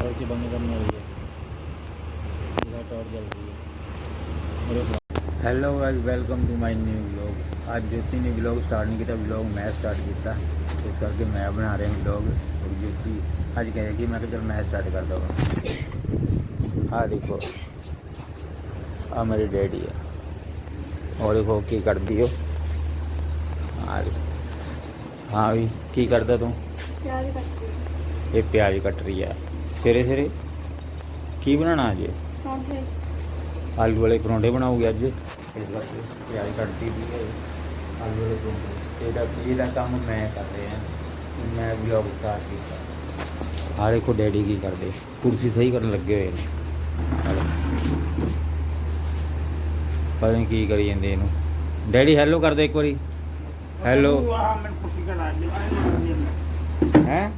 और इसे बंद करने वाली है टॉर्च जल रही है hello guys welcome to my new blog आज ज्योति ने ब्लॉग स्टार्ट नहीं किया ब्लॉग मैं स्टार्ट किया इस करके मैं बना रहे हूँ ब्लॉग और ज्योति आज कह रही कि मैं चल मैं स्टार्ट कर दूँगा हाँ देखो हाँ मेरे डैडी है और देखो की कर दियो हाँ हाँ भी की करता तू प्याज कट रही है ਸਵੇਰੇ ਸਵੇਰੇ ਕੀ ਬਣਾਣਾ ਅੱਜ? ਆਲੂ ਵਾਲੇ ਪਰੌਂਠੇ ਬਣਾਉਗੇ ਅੱਜ? ਪਿਆਜ਼ ਕੱਟਦੀ ਵੀ ਹੈ। ਆਲੂ ਵਾਲੇ ਪਰੌਂਠੇ। ਇਹਦਾ ਇਹਦਾ ਕੰਮ ਮੈਂ ਕਰ ਰਿਹਾ। ਮੈਂ ਵਲੌਗ ਸਟਾਰਟ ਕੀਤਾ। ਆ ਦੇਖੋ ਡੈਡੀ ਕੀ ਕਰਦੇ। ਕੁਰਸੀ ਸਹੀ ਕਰਨ ਲੱਗੇ ਹੋਏ ਨੇ। ਪਤਾ ਨਹੀਂ ਕੀ ਕਰੀ ਜਾਂਦੇ ਇਹਨੂੰ। ਡੈਡੀ ਹੈਲੋ ਕਰਦੇ ਇੱਕ ਵਾਰੀ। ਹੈਲੋ। ਹੈ?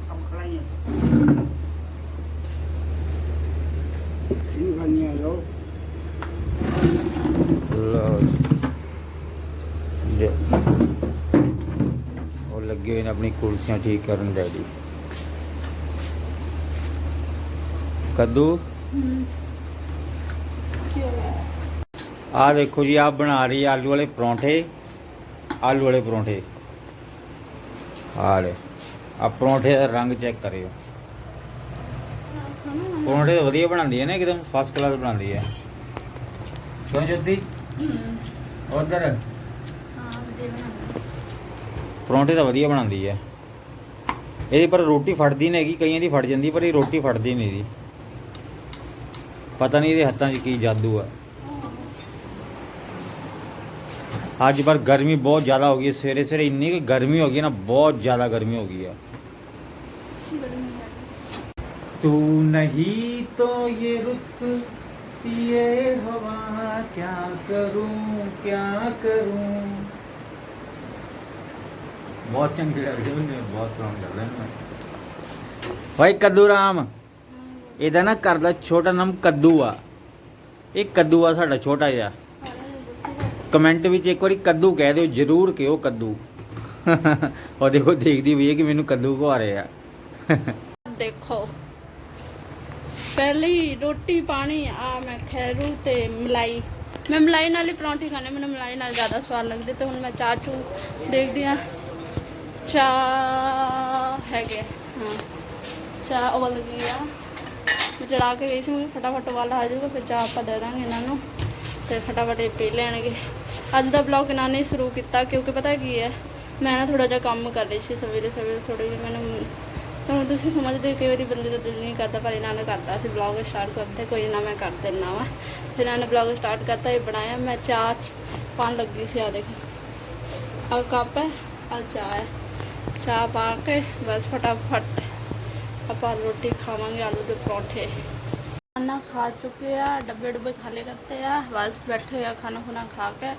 ਉਹ ਲੱਗੇ ਹੋਏ ਨੇ ਆਪਣੀ ਕੁਰਸੀਆਂ ਠੀਕ ਕਰਨ ਡੈਡੀ। ਕੱਦੂ? ਆ ਦੇਖੋ ਜੀ, ਆ ਬਣਾ ਰਹੀ ਆਲੂ ਵਾਲੇ ਪਰੌਂਠੇ। ਆਲੂ ਵਾਲੇ ਪਰੌਂਠੇ। ਆ ਲੈ ਆ ਪਰੌਂਠੇ ਦਾ ਰੰਗ ਚੈੱਕ ਕਰਿਓ। ਪਰੌਂਠੇ ਤਾਂ ਵਧੀਆ ਬਣਾਉਂਦੀ ਹੈ ਨਾ ਇੱਕਦਮ ਫਸਟ ਕਲਾਸ ਬਣਾਉਂਦੀ ਹੈ। ਕਿਉਂ ਜੋਤੀ? ਉਧਰ? ਹਾਂ ਵਧੀਆ ਬਣਾਉਂਦਾ। ਪਰੌਂਠੇ ਤਾਂ ਵਧੀਆ ਬਣਾਉਂਦੀ ਹੈ। ਇਹਦੀ ਪਰ ਰੋਟੀ ਫੜਦੀ ਨਹੀਂ ਹੈਗੀ ਕਈਆਂ ਦੀ ਫੜ ਜਾਂਦੀ ਪਰ ਇਹ ਰੋਟੀ ਫੜਦੀ ਨਹੀਂ ਦੀ ਪਤਾ ਨਹੀਂ ਇਹਦੇ ਹੱਥਾਂ 'ਚ ਕੀ ਜਾਦੂ ਆ। ਅੱਜ ਪਰ ਗਰਮੀ ਬਹੁਤ ਜ਼ਿਆਦਾ ਹੋ ਗਈ ਸਵੇਰੇ ਸਵੇਰੇ ਇੰਨੀ ਕਿ ਗਰਮੀ ਹੋ ਗਈ ਨਾ ਬਹੁਤ ਜ਼ਿਆਦਾ ਗਰਮੀ ਹੋ ਗਈ ਹੈ। तू नहीं तो ये रुख ये हवा क्या करूं क्या करूं बहुत चंगी लग रही है मुझे बहुत पसंद कर रहा है भाई कद्दू राम ਇਹਦਾ ਨਾ ਘਰ ਦਾ ਛੋਟਾ ਨਾਮ ਕੱਦੂ ਆ ਇਹ ਕੱਦੂ ਆ ਸਾਡਾ ਛੋਟਾ ਜਿਹਾ ਕਮੈਂਟ ਵਿੱਚ ਇੱਕ ਵਾਰੀ ਕੱਦੂ ਕਹਿ ਦਿਓ ਜਰੂਰ ਕਿਹੋ ਕੱਦੂ ਉਹ ਦੇਖੋ ਦੇਖਦੀ ਵੀ ਹੈ ਕਿ ਮੈਨੂੰ ਕੱਦੂ ਖਵਾ ਰਹੇ ਆ ਦੇਖੋ ਪਹਿਲੀ ਰੋਟੀ ਪਾਣੀ, ਆ ਮੈਂ ਖੈਰੂ ਤੇ ਮਲਾਈ। ਮੈਂ ਮਲਾਈ ਨਾਲ ਹੀ ਪਰੌਂਠੇ ਖਾਣੇ ਮੈਨੂੰ ਮਲਾਈ ਨਾਲ ਜ਼ਿਆਦਾ ਸਵਾਦ ਲੱਗਦੇ ਤੇ ਹੁਣ ਮੈਂ ਚਾਹ ਚੂ ਦੇਖਦੀ ਆ ਚਾਹ ਹੈਗੇ ਹਾਂ। ਚਾਹ ਉਬਲ ਗਈ ਆ। ਚੜਾ ਕੇ ਗਈ ਸੀ, ਮੈਂ ਫਟਾਫਟ ਵਾਲਾ ਆ ਜਾਊਗਾ, ਫਿਰ ਚਾਹ ਆਪਾਂ ਦੇ ਦਾਂਗੇ ਇਹਨਾਂ ਨੂੰ ਤੇ ਫਟਾਫਟ ਇਹ ਪੀ ਲੈਣਗੇ। ਅੱਜ ਦਾ ਬਲੌਗ ਇਹਨਾਂ ਨੇ ਸ਼ੁਰੂ ਕੀਤਾ, ਕਿਉਂਕਿ ਪਤਾ ਕੀ ਹੈ, ਮੈਂ ਨਾ ਥੋੜਾ ਜਿਹਾ ਕੰਮ ਕਰ ਰਹੀ ਸੀ ਸਵੇਰੇ ਸਵੇਰੇ ਥੋੜੀ ਜਿਹੀ ਮੈਨੂੰ ਤਾਂ ਤੁਸੀਂ ਸਮਝਦੇ ਹੋ ਕਈ ਵਾਰੀ ਬੰਦੇ ਦਾ ਦਿਲ ਨਹੀਂ ਕਰਦਾ, ਪਰ ਇਹਨਾਂ ਨੇ ਕਰਦਾ। ਸੀ ਬਲੌਗ ਸਟਾਰਟ ਕਰਦੇ ਕੋਈ ਨਾ ਮੈਂ ਕਰ ਦਿੰਨਾ ਵਾ। ਫਿਰ ਇਹਨਾਂ ਨੇ ਬਲੌਗ ਸਟਾਰਟ ਕਰਤਾ, ਇਹ ਬਣਾਇਆ। ਮੈਂ ਚਾਹ 'ਚ ਪਾਣ ਲੱਗੀ ਸੀ ਆ ਦੇਖ। ਆ ਕੱਪ ਹੈ ਆ ਚਾਹ ਹੈ। ਚਾਹ ਪਾ ਕੇ ਬਸ ਫਟਾਫਟ ਆਪਾਂ ਰੋਟੀ ਖਾਵਾਂਗੇ ਆਲੂ ਦੇ ਪਰੌਂਠੇ। ਖਾਣਾ ਖਾ ਚੁੱਕੇ ਆ, ਡੱਬੇ ਡੁੱਬੇ ਖਾਲੇ ਕਰਤੇ ਆ। ਬਸ ਬੈਠੇ ਆ, ਖਾਣਾ ਖੁਣਾ ਖਾ ਕੇ।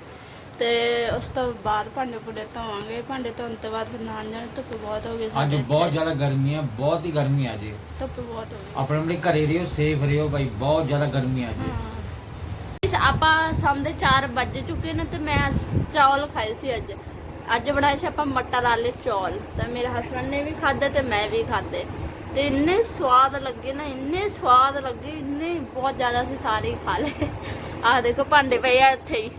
ਤੇ ਉਸ ਤੋਂ ਬਾਅਦ ਭਾਂਡੇ ਭੁੰਡੇ ਧੋਵਾਂਗੇ। ਭਾਂਡੇ ਧੋਣ ਤੋਂ ਬਾਅਦ ਫਿਰ ਨਹਾਉਣ ਜਾਣਾ ਧੁੱਪ ਬਹੁਤ ਹੋ ਗਈ ਅੱਜ ਸਾਡੇ ਬਹੁਤ ਇੱਥੇ। ਜ਼ਿਆਦਾ ਗਰਮੀ ਹੈ ਬਹੁਤ ਹੀ ਗਰਮੀ ਹੈ ਅੱਜ। ਧੁੱਪ ਬਹੁਤ ਹੋ ਗਈ। ਆਪਣੇ ਆਪਣੇ ਘਰੇ ਰਹੋ ਸੇਫ ਰਹੋ ਭਾਈ ਬਹੁਤ ਜ਼ਿਆਦਾ ਗਰਮੀ ਹੈ ਅੱਜ। ਹਾਂ। ਆਪਾਂ ਸਾਹਮਣੇ 4 ਵੱਜ ਚੁੱਕੇ ਨੇ ਤੇ ਮੈਂ ਅੱਜ ਚੌਲ ਖਾਏ ਸੀ ਅੱਜ। ਅੱਜ ਬਣਾਏ ਸੀ ਆਪਾਂ ਮਟਰ ਆਲੇ ਚੌਲ। ਤੇ ਮੇਰੇ ਹਸਬੰਡ ਨੇ ਵੀ ਖਾਦੇ ਤੇ ਮੈਂ ਵੀ ਖਾਦੇ ਤੇ ਇੰਨੇ ਸਵਾਦ ਲੱਗੇ ਨਾ ਇੰਨੇ ਸਵਾਦ ਲੱਗੇ ਇੰਨੇ ਬਹੁਤ ਜ਼ਿਆਦਾ ਅਸੀਂ ਸਾਰੇ ਹੀ ਖਾ ਲਏ। ਆਹ ਦੇਖੋ ਭਾਂਡੇ ਪਏ ਆ ਇੱਥੇ ਹੀ।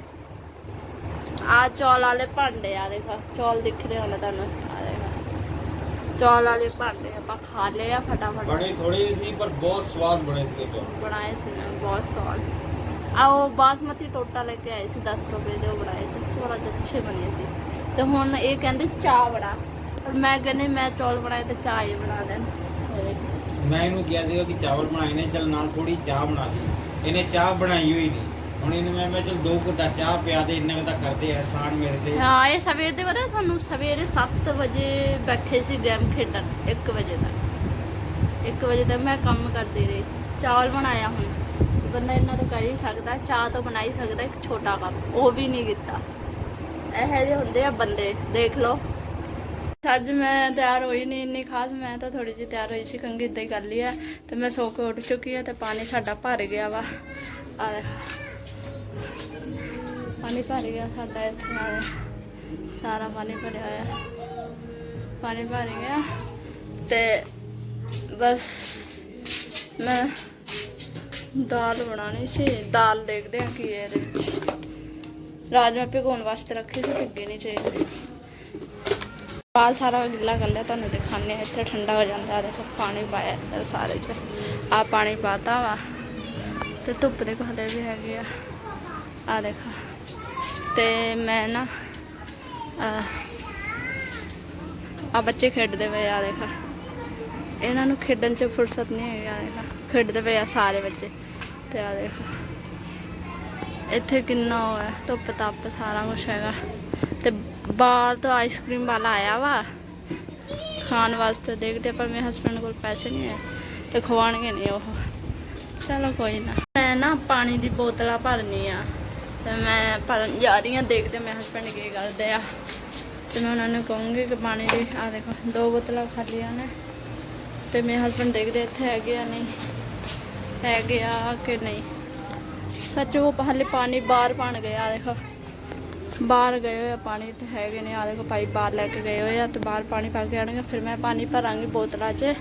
ਆ ਚੌਲ ਵਾਲੇ ਭਾਂਡੇ ਆ ਦੇਖੋ ਚੌਲ ਦਿਖ ਰਹੇ ਹੋਣੇ ਤੁਹਾਨੂੰ। ਆ ਦੇਖੋ। ਚੌਲ ਵਾਲੇ ਭਾਂਡੇ ਆਪਾਂ ਖਾ ਲਏ ਆ ਫਟਾਫਟ। ਬੜੇ ਥੋੜੇ ਸੀ ਪਰ ਬਹੁਤ ਸਵਾਦ ਬਣੇ ਸੀ ਚੌਲ। ਬਣਾਏ ਸੀ ਨਾ ਬਹੁਤ ਸਵਾਦ। ਆ ਉਹ ਬਾਸਮਤੀ ਟੋਟਾ ਲੈ ਕੇ ਆਏ ਸੀ 10 ਰੁਪਏ ਦੇ ਉਹ ਬਣਾਏ ਸੀ। ਥੋੜਾ ਜਿਹਾ ਅੱਛੇ ਬਣੇ ਸੀ। ਤੇ ਹੁਣ ਇਹ ਕਹਿੰਦੇ ਚਾਹ ਬਣਾ। ਪਰ ਮੈਂ ਕਹਿੰਦੀ ਮੈਂ ਚੌਲ ਬਣਾਏ ਤੇ ਚਾਹ ਹੀ ਬਣਾ ਦੇਣ। ਮੈਂ ਇਹਨੂੰ ਕਿਹਾ ਸੀਗਾ ਕਿ ਚਾਵਲ ਬਣਾਏ ਨੇ ਚਲ ਨਾਲ ਥੋੜੀ ਚਾਹ ਬਣਾ ਦੀ ਇਹਨੇ ਚਾਹ ਬਣਾਈ ਹੋਈ ਨਹੀਂ ਹੁਣ ਇਹਨੂੰ ਮੈਂ ਮੈਂ ਚਲ ਦੋ ਘੁੱਟਾ ਚਾਹ ਪਿਆ ਦੇ, ਇੰਨੇ ਕੁ ਤਾਂ ਕਰਦੇ ਆ ਆਸਾਨ ਮੇਰੇ ਤੇ। ਹਾਂ, ਇਹ ਸਵੇਰ ਦੇ ਪਤਾ ਸਾਨੂੰ ਸਵੇਰੇ 7 ਵਜੇ ਬੈਠੇ ਸੀ ਗੇਮ ਖੇਡਣ 1 ਵਜੇ ਤੱਕ। 1 ਵਜੇ ਤੱਕ ਮੈਂ ਕੰਮ ਕਰਦੀ ਰਹੀ, ਚਾਵਲ ਬਣਾਇਆ ਹੁਣ। ਬੰਦਾ ਇਹਨਾਂ ਤੋਂ ਕਰ ਹੀ ਸਕਦਾ, ਚਾਹ ਤੋਂ ਬਣਾ ਹੀ ਸਕਦਾ, ਇੱਕ ਛੋਟਾ ਕੰਮ, ਉਹ ਵੀ ਨਹੀਂ ਕੀਤਾ। ਇਹੋ ਜਿਹੇ ਹੁੰਦੇ ਆ ਬੰਦੇ, ਦੇਖ ਲਓ। ਅੱਜ ਮੈਂ ਤਿਆਰ ਹੋਈ ਨਹੀਂ, ਇੰਨੀ ਖਾਸ ਮੈਂ ਤਾਂ ਥੋੜੀ ਜਿਹੀ ਤਿਆਰ ਹੋਈ ਸੀ ਕੰਗੀ ਇਦਾਂ ਹੀ ਕਰ ਲਈ ਆ, ਤੇ ਮੈਂ ਸੌ ਕੇ ਉੱਠ ਚੁੱਕੀ ਆ, ਤੇ ਪਾਣੀ ਸਾਡਾ ਭਰ ਗਿਆ ਵਾ। ਆ ਪਾਣੀ ਭਰ ਗਿਆ ਸਾਡਾ ਇੱਥੇ ਆ ਸਾਰਾ ਪਾਣੀ ਭਰਿਆ ਹੋਇਆ। ਪਾਣੀ ਭਰ ਗਿਆ ਤੇ ਬਸ ਮੈਂ ਦਾਲ ਬਣਾਉਣੀ ਸੀ। ਦਾਲ ਦੇਖਦੇ ਆ ਕੀ ਹੈ ਇਹਦੇ ਵਿੱਚ। ਰਾਜਮਾ ਭਿਗਾਉਣ ਵਾਸਤੇ ਰੱਖੇ ਸੀ, ਭਿੱਗੇ ਨਹੀਂ ਚਾਹੀਦੇ। ਬਾਲ ਸਾਰਾ ਗਿੱਲਾ ਕਰ ਲਿਆ, ਤੁਹਾਨੂੰ ਦਿਖਾਉਂਦੇ ਆ ਇੱਥੇ ਠੰਡਾ ਹੋ ਜਾਂਦਾ ਦੇਖੋ, ਪਾਣੀ ਪਾਇਆ ਇੱਧਰ ਸਾਰੇ ਚ। ਆ ਪਾਣੀ ਪਾਤਾ ਵਾ। ਤੇ ਧੁੱਪ ਦੇ ਹਲੇ ਵੀ ਹੈਗੇ ਆ। ਆ ਦੇਖੋ। ਤੇ ਮੈਂ ਨਾ ਆ ਬੱਚੇ ਖੇਡਦੇ ਪਏ ਆ ਦੇਖੋ। ਇਹਨਾਂ ਨੂੰ ਖੇਡਣ 'ਚ ਫੁਰਸਤ ਨਹੀਂ ਹੈਗੀ ਆ ਦੇਖੋ। ਖੇਡਦੇ ਪਏ ਆ ਸਾਰੇ ਬੱਚੇ। ਤੇ ਆ ਦੇਖੋ। ਇੱਥੇ ਕਿੰਨਾ ਉਹ ਹੈ, ਧੁੱਪ ਤੱਪ ਸਾਰਾ ਕੁਝ ਹੈਗਾ। ਤੇ ਬਾਹਰ ਤੋਂ ਆਈਸਕ੍ਰੀਮ ਵਾਲਾ ਆਇਆ ਵਾ। ਖਾਣ ਵਾਸਤੇ ਦੇਖਦੇ ਪਰ ਮੇਰੇ ਹਸਬੰਡ ਕੋਲ ਪੈਸੇ ਨਹੀਂ ਹੈ। ਤੇ ਖਵਾਉਣਗੇ ਨਹੀਂ ਉਹ। ਚਲੋ ਕੋਈ ਨਾ। ਮੈਂ ਨਾ ਪਾਣੀ ਦੀ ਬੋਤਲਾਂ ਭਰਨੀ ਆ ਤੇ ਮੈਂ ਭਰਨ ਜਾ ਰਹੀ ਹਾਂ ਦੇਖਦੇ ਮੇਰੇ ਹਸਬੰਡ ਕੀ ਕਰਦੇ ਆ। ਤੇ ਮੈਂ ਉਹਨਾਂ ਨੂੰ ਕਹੂੰਗੀ ਕਿ ਪਾਣੀ ਦੀ ਆ ਦੇਖੋ, ਦੋ ਬੋਤਲਾਂ ਖਾਲੀਆਂ ਨੇ ਤੇ ਮੇਰੇ ਹਸਬੰਡ ਦੇਖਦੇ ਇੱਥੇ ਹੈਗੇ ਆ, ਨਹੀਂ, ਹੈਗੇ ਆ ਕਿ ਨਹੀਂ। ਸੱਚ ਉਹ ਪਹਿਲੇ ਪਾਣੀ ਬਾਹਰ ਪਾਣ ਆ ਦੇਖੋ। ਬਾਹਰ ਗਏ ਹੋਏ ਆ, ਪਾਣੀ ਤੇ ਹੈਗੇ ਨੇ ਆ ਦੇਖੋ ਪਾਈਪ ਬਾਹਰ ਲੈ ਕੇ ਗਏ ਹੋਏ ਆ, ਤੇ ਬਾਹਰ ਪਾਣੀ ਪਾ ਕੇ ਆਣਗੇ ਫਿਰ ਮੈਂ ਪਾਣੀ ਭਰਾਂਗੀ ਬੋਤਲਾਂ 'ਚ।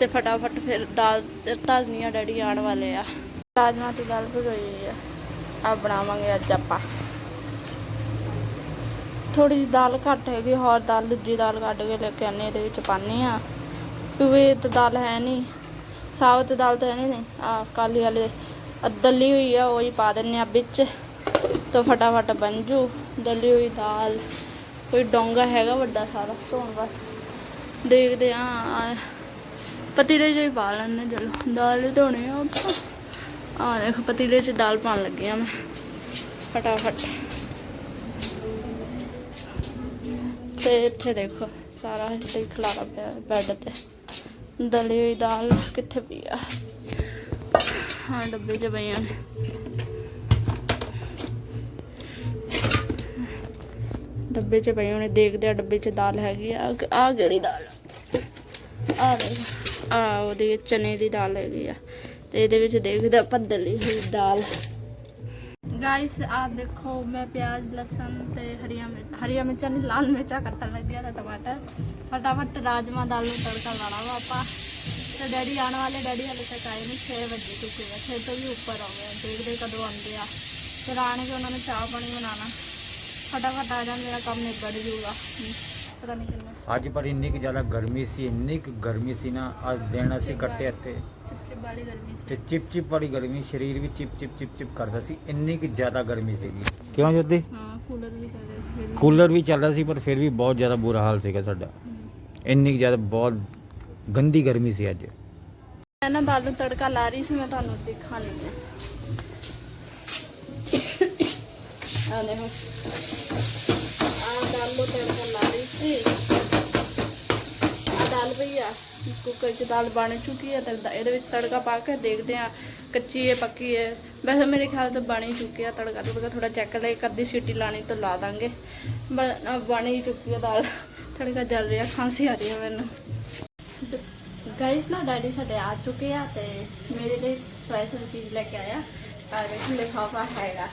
ਤੇ ਫਟਾਫਟ ਫਿਰ ਦਾਲ, ਧਰਨੀਆਂ ਡੈਡੀ ਆਉਣ ਵਾਲੇ ਆ। ਰਾਜਮਾ ਤੇ ਦਾਲ ਭਗੋਈ ਹੋਈ ਆ। ਆ ਬਣਾਵਾਂਗੇ ਅੱਜ ਆਪਾਂ। ਥੋੜੀ ਜਿਹੀ ਦਾਲ ਘੱਟ ਹੈਗੀ, ਹੋਰ ਦਾਲ, ਦੂਜੀ ਦਾਲ ਕੱਢ ਕੇ ਲੈ ਕੇ ਆਨੇ ਇਹਦੇ ਵਿੱਚ ਪਾਣੀ ਆ ਕਿਉਂਕਿ ਤਾਂ ਦਾਲ ਹੈ ਨਹੀਂ ਸਾਬਤ ਦਾਲ ਤਾਂ ਹੈ ਨਹੀਂ, ਆ ਕਾਲੀ ਵਾਲੇ ਅ ਦਲੀ ਹੋਈ ਆ, ਉਹੀ ਪਾ ਦਿੰਨੇ ਆ ਵਿੱਚ, ਤਾਂ ਫਟਾਫਟ ਬਣ ਜੂ। ਦਲੀ ਹੋਈ ਦਾਲ, ਕੋਈ ਡੋਂਗਾ ਹੈਗਾ ਵੱਡਾ ਸਾਰਾ ਧੋਣ ਬਸ ਦੇਖਦੇ ਆ ਪਤੀਲੇ 'ਚ ਹੀ ਪਾ ਲੈਣੇ ਚਲੋ। ਦਾਲ ਹੀ ਧੋਣੀ ਆ, ਆਪਾਂ। ਆ ਦੇਖ, ਪਤੀਲੇ 'ਚ ਦਾਲ ਪਾਉਣ ਲੱਗੀ ਆ ਮੈਂ। ਫਟਾਫਟ। ਤੇ ਇੱਥੇ ਦੇਖੋ, ਸਾਰਾ ਇੱਥੇ ਖਲਾਰਾ ਪਿਆ ਬੈੱਡ ਤੇ। ਦਲੀ ਹੋਈ ਦਾਲ ਕਿੱਥੇ ਪਈ ਆ? ਹਾਂ, ਡੱਬੇ 'ਚ ਪਈਆਂ ਨੇ ਡੱਬੇ 'ਚ ਪਈ ਹੋਣੇ ਦੇਖਦੇ ਆ ਡੱਬੇ 'ਚ ਦਾਲ ਹੈਗੀ ਆ। ਆ ਕਿਹੜੀ ਦਾਲ ਆ? ਦੇਖ ਆ ਉਹਦੇ ਚਨੇ ਦੀ ਦਾਲ ਹੈਗੀ ਆ। ਤੇ ਇਹਦੇ ਵਿੱਚ ਦੇਖਦੇ ਆਪਾਂ ਦਲੀ ਹੋਈ ਦਾਲ। ਗਾਇਸ ਆ ਦੇਖੋ ਮੈਂ ਪਿਆਜ਼ ਲਸਣ ਤੇ ਹਰੀਆਂ ਮਿਰਚ ਹਰੀਆਂ ਮਿਰਚਾਂ ਨਹੀਂ ਲਾਲ ਮਿਰਚਾਂ ਕੱਟਣ ਲੱਗੀ ਆ ਤੇ ਟਮਾਟਰ। ਫਟਾਫਟ ਰਾਜਮਾ ਦਾਲ ਨੂੰ ਤੜਕਾ ਲਾਣਾ ਵਾ ਆਪਾਂ। ਤੇ ਡੈਡੀ ਆਉਣ ਵਾਲੇ ਡੈਡੀ ਹਲੇ ਤੱਕ ਆਏ ਨਹੀਂ 6 ਵਜੇ ਆ 6 ਤੋਂ ਵੀ ਉੱਪਰ ਹੋ ਗਏ ਆ। ਦੇਖਦੇ ਕਦੋਂ ਆਉਂਦੇ ਆ। ਫਿਰ ਆਣਗੇ ਉਹਨਾਂ ਨੂੰ ਚਾਹ ਪਾਣੀ ਬਣਾਉਣਾ। ਫਟਾਫਟ ਆ ਜਾਣ ਮੇਰਾ ਕੰਮ ਨਿਬੜ ਜੂਗਾ। ਪਤਾ ਨਹੀਂ ਕਿੰਨਾ। ਅੱਜ ਪਰ ਇੰਨੀ ਕੁ ਜ਼ਿਆਦਾ ਗਰਮੀ ਸੀ ਇੰਨੀ ਕੁ ਗਰਮੀ ਸੀ ਨਾ ਅੱਜ ਦਿਨ ਅਸੀਂ ਕੱਟੇ ਇੱਥੇ। ਚਿਪਚਿਪ ਵਾਲੀ ਗਰਮੀ ਸੀ। ਤੇ ਚਿਪ ਚਿਪ ਵਾਲੀ ਗਰਮੀ ਸਰੀਰ ਵੀ ਚਿਪ ਚਿਪ ਚਿਪ ਚਿਪ ਕਰਦਾ ਸੀ। ਇੰਨੀ ਕੁ ਜ਼ਿਆਦਾ ਗਰਮੀ ਸੀਗੀ। ਕਿਉਂ ਜੋਤੀ? ਹਾਂ ਕੂਲਰ ਵੀ ਕਰ ਰਹੇ ਸੀ ਫਿਰ ਵੀ। ਕੂਲਰ ਵੀ ਚੱਲ ਰਿਹਾ ਸੀ ਪਰ ਫਿਰ ਵੀ ਬਹੁਤ ਜ਼ਿਆਦਾ ਬੁਰਾ ਹਾਲ ਸੀਗਾ ਸਾਡਾ। ਹਮ। ਇੰਨੀ ਕੁ ਜ਼ਿਆਦਾ ਬਹੁਤ ਗੰਦੀ ਗਰਮੀ ਸੀ ਅੱਜ। ਮੈਂ ਨਾ ਦਾਲ ਨੂੰ ਤੜਕਾ ਲਾ ਰਹੀ ਸੀ ਮੈਂ ਤੁਹਾਨੂੰ ਦਿਖਾਣੀ ਹੈ ਆ ਦੇਖੋ ਆ ਦਾਲ ਨੂੰ ਤੜਕਾ ਲਾ ਰਹੀ ਸੀ ਆ ਦਾਲ ਪਈ ਆ ਕੁੱਕਰ 'ਚ ਦਾਲ ਬਣ ਚੁੱਕੀ ਹੈ ਤੇ ਦ- ਇਹਦੇ ਵਿੱਚ ਤੜਕਾ ਪਾ ਕੇ ਦੇਖਦੇ ਆ ਕੱਚੀ ਹੈ ਪੱਕੀ ਹੈ। ਵੈਸੇ ਮੇਰੇ ਖਿਆਲ ਤੋਂ ਬਣ ਹੀ ਚੁੱਕੀ ਆ ਤੜਕਾ। ਤੁੜਕਾ ਥੋੜਾ ਚੈੱਕ ਲੈ ਇੱਕ ਅੱਧੀ ਸੀਟੀ ਲਾਣੀ ਤੋਂ ਲਾ ਦਾਂਗੇ। ਬਣ ਹੀ ਚੁੱਕੀ ਹੈ ਦਾਲ। ਤੜਕਾ ਜਲ ਰਿਹਾ ਖਾਂਸੀ ਆ ਰਹੀ ਹੈ ਮੈਨੂੰ। ਗਾਇਸ ਨਾ ਡੈਡੀ ਸਾਡੇ ਆ ਚੁੱਕੇ ਆ ਤੇ ਮੇਰੇ ਲਈ ਸਪੈਸ਼ਲ ਚੀਜ਼ ਲੈ ਕੇ ਆਇਆ। ਆ ਦੇਖੋ ਲਿਫਾਫਾ ਹੈਗਾ।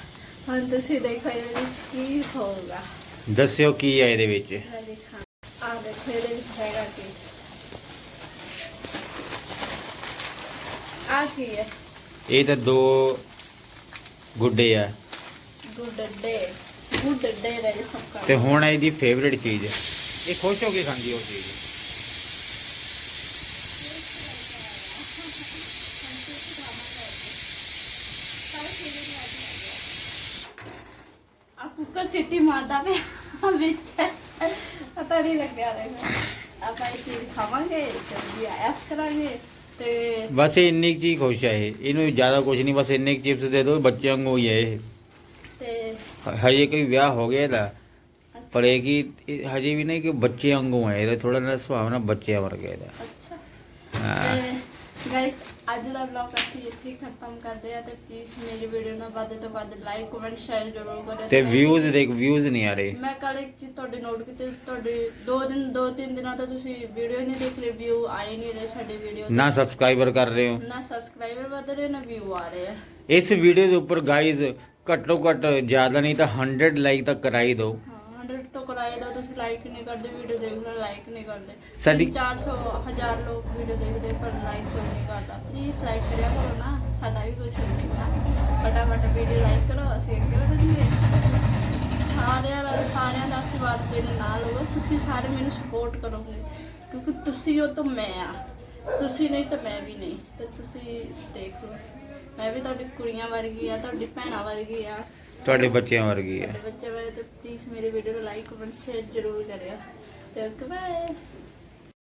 ਹੁਣ ਤੁਸੀਂ ਦੇਖੋ ਇਹਦੇ ਵਿੱਚ ਕੀ ਹੋਊਗਾ। ਦੱਸਿਓ ਕੀ ਹੈ ਇਹਦੇ ਵਿੱਚ? ਆ ਦੇਖੋ ਇਹਦੇ ਵਿੱਚ ਹੈਗਾ ਕੀ। ਆ ਕੀ ਹੈ? ਇਹ ਤਾਂ ਦੋ ਗੁੱਡੇ ਆ। ਗੁੱਡ ਗੁੱਡ ਰਹੇ ਸਭ ਤੇ ਕਾ ਹੁਣ ਇਹਦੀ ਫੇਵਰੇਟ ਚੀਜ਼ ਹੈ। ਇਹ ਖੁਸ਼ ਹੋ ਕੇ ਖਾਂਦੀ ਉਹ ਚੀਜ਼। ਆ ਕੁੱਕਰ ਸਿੱਟੀ ਮਾਰਦਾ ਪਿਆ ਵਿੱਚ। ਪਤਾ ਨਹੀਂ ਲੱਗਿਆ ਦੇਖੋ ਆਪਾਂ ਇਹ ਚੀਜ਼ ਖਾਵਾਂਗੇ ਜਲਦੀ ਆਇਸ ਕਰਾਂਗੇ। ਤੇ ਬਸ ਇਹ ਇੰਨੀ ਕੁ ਚੀਜ਼ ਖੁਸ਼ ਹੈ ਇਹ। ਇਹਨੂੰ ਜ਼ਿਆਦਾ ਕੁਝ ਨਹੀਂ ਬਸ ਇੰਨੇ ਕੁ ਚਿਪਸ ਦੇ ਦਿਓ ਬੱਚਿਆਂ ਵਾਂਗੂ ਹੀ ਹੈ ਇਹ। ਤੇ ਹ- ਹਜੇ ਕੋਈ ਵਿਆਹ ਹੋ ਗਿਆ ਇਹਦਾ ਪਰ ਇਹ ਕਿ ਇਹ ਹਜੇ ਵੀ ਨਹੀਂ ਕਿ ਬੱਚੇ ਵਾਂਗੂ ਹੈ ਇਹਦਾ ਥੋੜਾ ਜਿਹਾ ਸੁਭਾਅ ਨਾ ਬੱਚਿਆਂ ਵਰਗਾ ਇਹਦਾ। ਅੱਛਾ। ਹਾਂ। ਤੇ ਗਾਇਸ ਅੱਜ ਦਾ ਵਲੌਗ ਅਸੀਂ ਇੱਥੇ ਹੀ ਖਤਮ ਕਰਦੇ ਆ ਤੇ ਪਲੀਜ਼ ਮੇਰੀ ਵੀਡੀਓ ਨੂੰ ਵੱਧ ਤੋਂ ਵੱਧ ਲਾਈਕ ਕਮੈਂਟ ਸ਼ੇਅਰ ਜ਼ਰੂਰ ਕਰਿਓ ਤੇ ਵਿਊਜ਼ ਦੇਖ ਵਿਊਜ਼ ਨਹੀਂ ਆ ਰਹੇ। ਮੈਂ ਕੱਲ ਇੱਕ ਚੀਜ਼ ਤੁਹਾਡੇ ਨੋਟ ਕੀਤੀ ਤੁਹਾਡੇ ਦੋ ਦਿਨ ਦੋ ਤਿੰਨ ਦਿਨਾਂ ਤੋਂ ਤੁਸੀਂ ਵੀਡੀਓ ਨਹੀਂ ਦੇਖ ਰਹੇ ਵਿਊ ਆਏ ਨਹੀਂ ਰਹੇ ਸਾਡੀ ਵੀਡੀਓ ਨਾ ਸਬਸਕ੍ਰਾਈਬਰ ਕਰ ਰਹੇ ਹੋ। ਨਾ ਸਬਸਕ੍ਰਾਈਬਰ ਵਧ ਰਹੇ ਨਾ ਵਿਊ ਆ ਰਹੇ ਆ। ਇਸ ਵੀਡੀਓ ਦੇ ਉੱਪਰ ਗਾਈਜ਼ ਘੱਟੋ ਘੱਟ ਜ਼ਿਆਦਾ ਨਹੀਂ ਤਾਂ 100 ਲਾਈਕ ਤੱਕ ਕਰਾਈ ਦਿਓ। ਹਾਂ 100 ਤੋਂ ਕਰਾਏ ਦਾ ਤੁਸੀਂ ਲਾਈਕ ਨਹੀਂ ਕਰਦੇ ਵੀਡੀਓ ਦੇਖ ਲਓ ਲਾਈਕ ਨਹੀਂ ਕਰਦੇ। ਸਾਡੀ- 400 ਹਜ਼ਾਰ ਲੋਕ ਵੀਡੀਓ ਦੇਖਦੇ ਪਰ ਲਾਈਕ ਕਰਦਾ ਪਲੀਜ਼ ਲਾਈਕ ਕਰਿਆ ਕਰੋ ਨਾ ਸਾਡਾ ਵੀ ਕੁਝ ਹੋਊਗਾ ਫਟਾਫਟ ਵੀਡੀਓ ਲਾਈਕ ਕਰੋ ਅਸੀਂ ਅੱਗੇ ਵਧਾਂਗੇ। ਸਾਰਿਆਂ ਦਾ ਸਾਰਿਆਂ ਦਾ ਆਸ਼ੀਰਵਾਦ ਮੇਰੇ ਨਾਲ ਹੋਵੇ। ਤੁਸੀਂ ਸਾਰੇ ਮੈਨੂੰ ਸਪੋਰਟ ਕਰੋਗੇ ਕਿਉਂਕਿ ਤੁਸੀਂ ਹੋ ਤਾਂ ਮੈਂ ਆ। ਤੁਸੀਂ ਨਹੀਂ ਤਾਂ ਮੈਂ ਵੀ ਨਹੀਂ ਤੇ ਤੁਸੀਂ ਦੇਖ। ਮੈਂ ਵੀ ਤੁਹਾਡੀ ਕੁੜੀਆਂ ਵਰਗੀ ਆ ਤੁਹਾਡੀ ਭੈਣਾਂ ਵਰਗੀ ਆ। ਤੁਹਾਡੇ ਬੱਚਿਆਂ ਵਰਗੀ ਹੈ ਤੁਹਾਡੇ ਬੱਚੇ ਬਾਰੇ ਤੇ ਪਲੀਜ਼ ਮੇਰੀ ਵੀਡੀਓ ਨੂੰ ਲਾਈਕ ਕਮੈਂਟ ਸ਼ੇਅਰ ਜ਼ਰੂਰ ਕਰਿਓ। ਤੇ ਓਕੇ ਬਾਏ